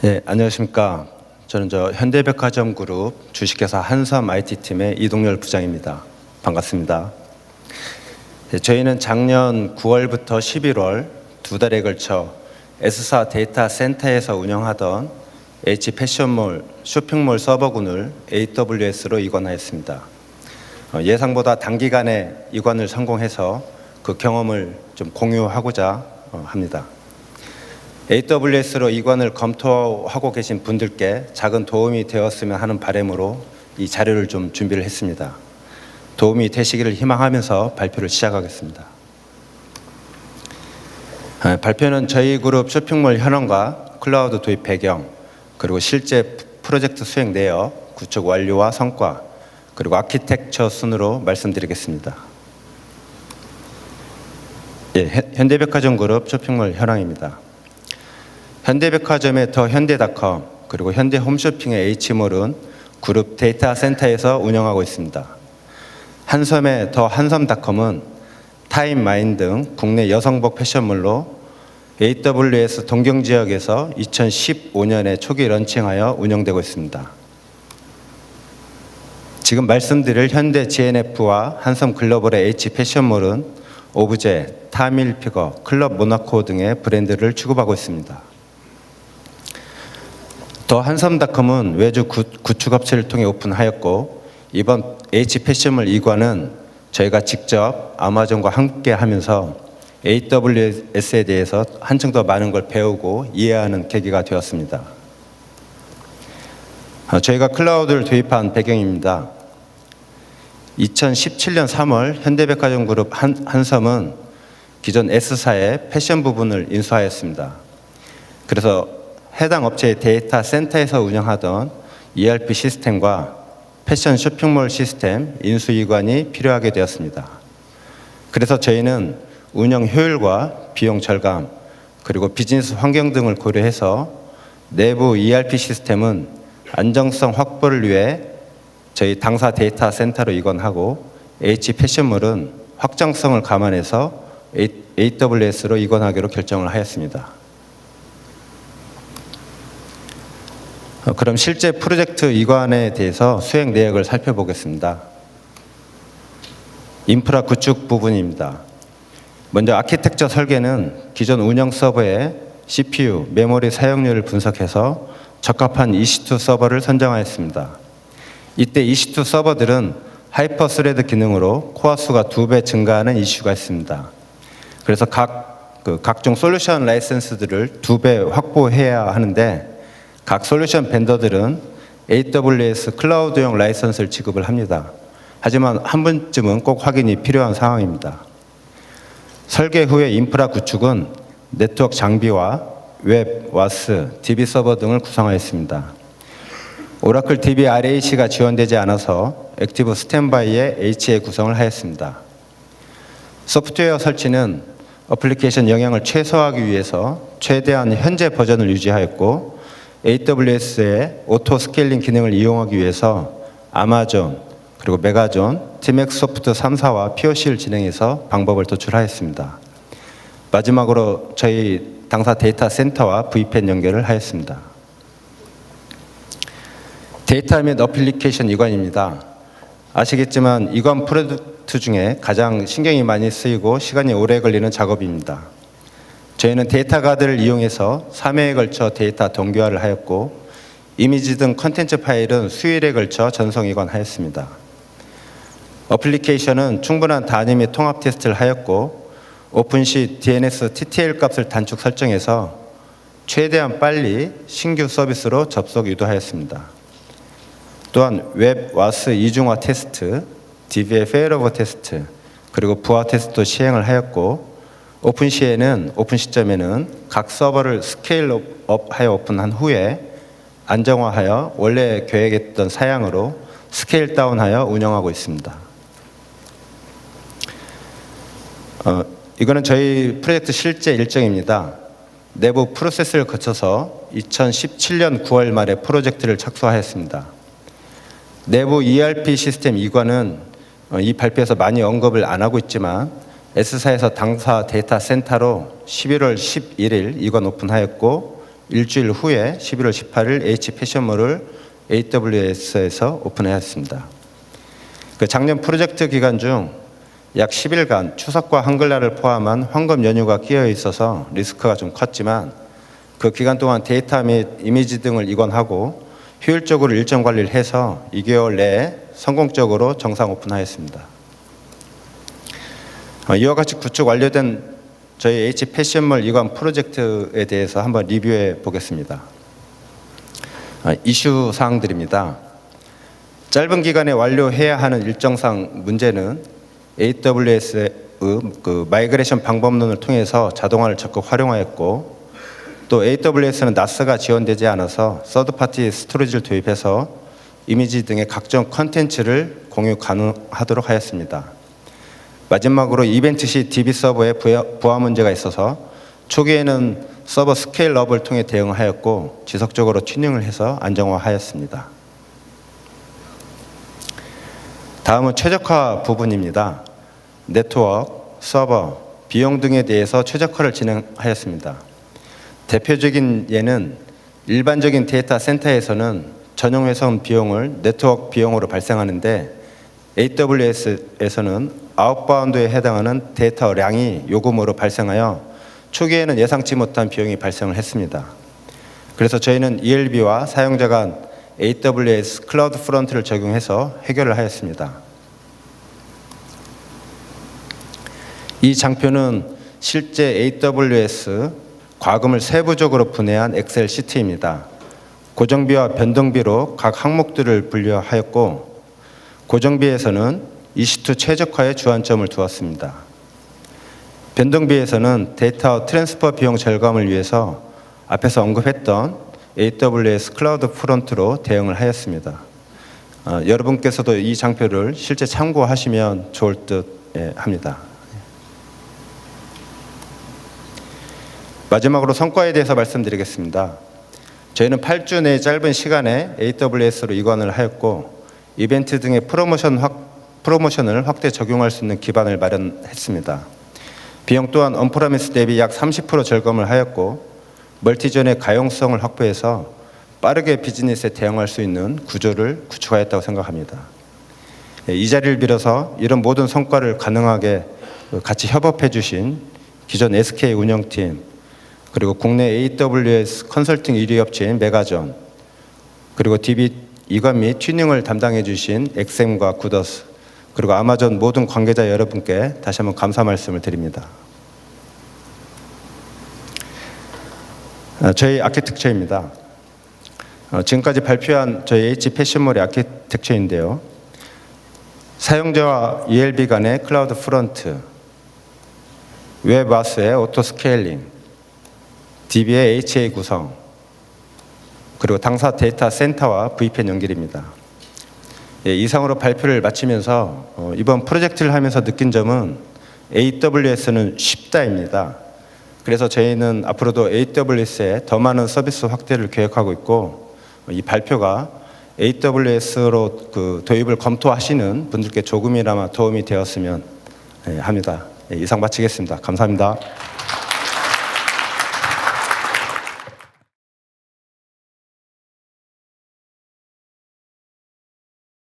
네, 안녕하십니까. 저는 저 현대백화점 그룹 주식회사 한섬 IT팀의 이동열 부장입니다. 반갑습니다. 네, 저희는 작년 9월부터 11월 두 달에 걸쳐 S사 데이터 센터에서 운영하던 H 패션몰 쇼핑몰 서버군을 AWS로 이관하였습니다. 어, 예상보다 단기간에 이관을 성공해서 그 경험을 좀 공유하고자 어, 합니다. AWS로 이관을 검토하고 계신 분들께 작은 도움이 되었으면 하는 바람으로 이 자료를 좀 준비를 했습니다. 도움이 되시기를 희망하면서 발표를 시작하겠습니다. 아, 발표는 저희 그룹 쇼핑몰 현황과 클라우드 도입 배경, 그리고 실제 프로젝트 수행 내역, 구축 완료와 성과, 그리고 아키텍처 순으로 말씀드리겠습니다. 예, 현- 현대백화점 그룹 쇼핑몰 현황입니다. 현대백화점의 더 현대닷컴 그리고 현대홈쇼핑의 H몰은 그룹 데이터 센터에서 운영하고 있습니다. 한섬의 더 한섬닷컴은 타임마인 등 국내 여성복 패션몰로 AWS 동경 지역에서 2015년에 초기 런칭하여 운영되고 있습니다. 지금 말씀드릴 현대 GNF와 한섬 글로벌의 H 패션몰은 오브제, 타밀피거, 클럽 모나코 등의 브랜드를 취급하고 있습니다. 더 한섬닷컴은 외주 구- 구축 업체를 통해 오픈하였고 이번 H 패션몰 이관은 저희가 직접 아마존과 함께 하면서 AWS에 대해서 한층 더 많은 걸 배우고 이해하는 계기가 되었습니다. 어, 저희가 클라우드를 도입한 배경입니다. 2017년 3월 현대백화점 그룹 한, 한섬은 기존 S사의 패션 부분을 인수하였습니다. 그래서 해당 업체의 데이터 센터에서 운영하던 ERP 시스템과 패션 쇼핑몰 시스템 인수이관이 필요하게 되었습니다. 그래서 저희는 운영 효율과 비용 절감 그리고 비즈니스 환경 등을 고려해서 내부 ERP 시스템은 안정성 확보를 위해 저희 당사 데이터 센터로 이관하고 H 패션몰은 확장성을 감안해서 AWS로 이관하기로 결정을 하였습니다. 그럼 실제 프로젝트 이관에 대해서 수행 내역을 살펴보겠습니다. 인프라 구축 부분입니다. 먼저 아키텍처 설계는 기존 운영 서버의 CPU, 메모리 사용률을 분석해서 적합한 EC2 서버를 선정하였습니다. 이때 EC2 서버들은 하이퍼 스레드 기능으로 코어 수가 두 배 증가하는 이슈가 있습니다. 그래서 각, 그 각종 솔루션 라이센스들을 두 배 확보해야 하는데 각 솔루션 벤더들은 AWS 클라우드용 라이선스를 지급을 합니다. 하지만 한 번쯤은 꼭 확인이 필요한 상황입니다. 설계 후의 인프라 구축은 네트워크 장비와 웹, 와스, DB 서버 등을 구성하였습니다. 오라클 DB RAC가 지원되지 않아서 액티브 스탠바이의 HA 구성을 하였습니다. 소프트웨어 설치는 어플리케이션 영향을 최소화하기 위해서 최대한 현재 버전을 유지하였고 AWS의 오토 스케일링 기능을 이용하기 위해서 아마존 그리고 메가존, 티맥스 소프트 3사와 POC를 진행해서 방법을 도출하였습니다. 마지막으로 저희 당사 데이터 센터와 VPN 연결을 하였습니다. 데이터 및 어플리케이션 이관입니다. 아시겠지만 이관 프로젝트 중에 가장 신경이 많이 쓰이고 시간이 오래 걸리는 작업입니다. 저희는 데이터 가드를 이용해서 3회에 걸쳐 데이터 동기화를 하였고 이미지 등 컨텐츠 파일은 수일에 걸쳐 전송 이관하였습니다. 어플리케이션은 충분한 단위 및 통합 테스트를 하였고 오픈 시 DNS TTL 값을 단축 설정해서 최대한 빨리 신규 서비스로 접속 유도하였습니다. 또한 웹 와스 이중화 테스트, DB의 페일오버 테스트, 그리고 부하 테스트도 시행을 하였고 오픈 시에는 오픈 시점에는 각 서버를 스케일업하여 오픈한 후에 안정화하여 원래 계획했던 사양으로 스케일 다운하여 운영하고 있습니다. 어, 이거는 저희 프로젝트 실제 일정입니다. 내부 프로세스를 거쳐서 2017년 9월 말에 프로젝트를 착수하였습니다. 내부 ERP 시스템 이관은 어, 이 발표에서 많이 언급을 안 하고 있지만 S사에서 당사 데이터 센터로 11월 11일 이관 오픈하였고 일주일 후에 11월 18일 H 패션몰을 AWS에서 오픈하였습니다. 그 작년 프로젝트 기간 중 약 10일간 추석과 한글날을 포함한 황금 연휴가 끼어 있어서 리스크가 좀 컸지만 그 기간 동안 데이터 및 이미지 등을 이관하고 효율적으로 일정 관리를 해서 2개월 내에 성공적으로 정상 오픈하였습니다. 어, 이와 같이 구축 완료된 저희 H 패션몰 이관 프로젝트에 대해서 한번 리뷰해 보겠습니다. 아, 이슈 사항들입니다. 짧은 기간에 완료해야 하는 일정상 문제는 AWS의 그 마이그레이션 방법론을 통해서 자동화를 적극 활용하였고 또 AWS는 나스가 지원되지 않아서 서드파티 스토리지를 도입해서 이미지 등의 각종 컨텐츠를 공유 가능하도록 하였습니다. 마지막으로 이벤트 시 DB 서버에 부하- 문제가 있어서 초기에는 서버 스케일업을 통해 대응하였고 지속적으로 튜닝을 해서 안정화하였습니다. 다음은 최적화 부분입니다. 네트워크, 서버, 비용 등에 대해서 최적화를 진행하였습니다. 대표적인 예는 일반적인 데이터 센터에서는 전용 회선 비용을 네트워크 비용으로 발생하는데 AWS에서는 아웃바운드에 해당하는 데이터량이 요금으로 발생하여 초기에는 예상치 못한 비용이 발생을 했습니다. 그래서 저희는 ELB와 사용자 간 AWS 클라우드 프런트를 적용해서 해결을 하였습니다. 이 장표는 실제 AWS 과금을 세부적으로 분해한 엑셀 시트입니다. 고정비와 변동비로 각 항목들을 분류하였고 고정비에서는 EC2 최적화에 주안점을 두었습니다. 변동비에서는 데이터 트랜스퍼 비용 절감을 위해서 앞에서 언급했던 AWS 클라우드 프론트로 대응을 하였습니다. 어, 여러분께서도 이 장표를 실제 참고하시면 좋을 듯 예, 합니다. 마지막으로 성과에 대해서 말씀드리겠습니다. 저희는 8주 내 짧은 시간에 AWS로 이관을 하였고 이벤트 등의 프로모션 확, 프로모션을 확대 적용할 수 있는 기반을 마련했습니다. 비용 또한 언프라미스 대비 약 30% 절감을 하였고 멀티존의 가용성을 확보해서 빠르게 비즈니스에 대응할 수 있는 구조를 구축하였다고 생각합니다. 예, 이 자리를 빌어서 이런 모든 성과를 가능하게 같이 협업해 주신 기존 SK 운영팀 그리고 국내 AWS 컨설팅 1위 업체인 메가존 그리고 DB 이관 및 튜닝을 담당해 주신 엑셈과 구더스 그리고 아마존 모든 관계자 여러분께 다시 한번 감사 말씀을 드립니다. 아, 저희 아키텍처입니다. 어, 지금까지 발표한 저희 H 패션몰의 아키텍처인데요. 사용자와 ELB 간의 클라우드 프런트, 웹아스의 오토 스케일링, DB의 HA 구성, 그리고 당사 데이터 센터와 VPN 연결입니다. 예, 이상으로 발표를 마치면서 어, 이번 프로젝트를 하면서 느낀 점은 AWS는 쉽다입니다. 그래서 저희는 앞으로도 AWS에 더 많은 서비스 확대를 계획하고 있고 이 발표가 AWS로 그 도입을 검토하시는 분들께 조금이나마 도움이 되었으면 예, 합니다. 예, 이상 마치겠습니다. 감사합니다.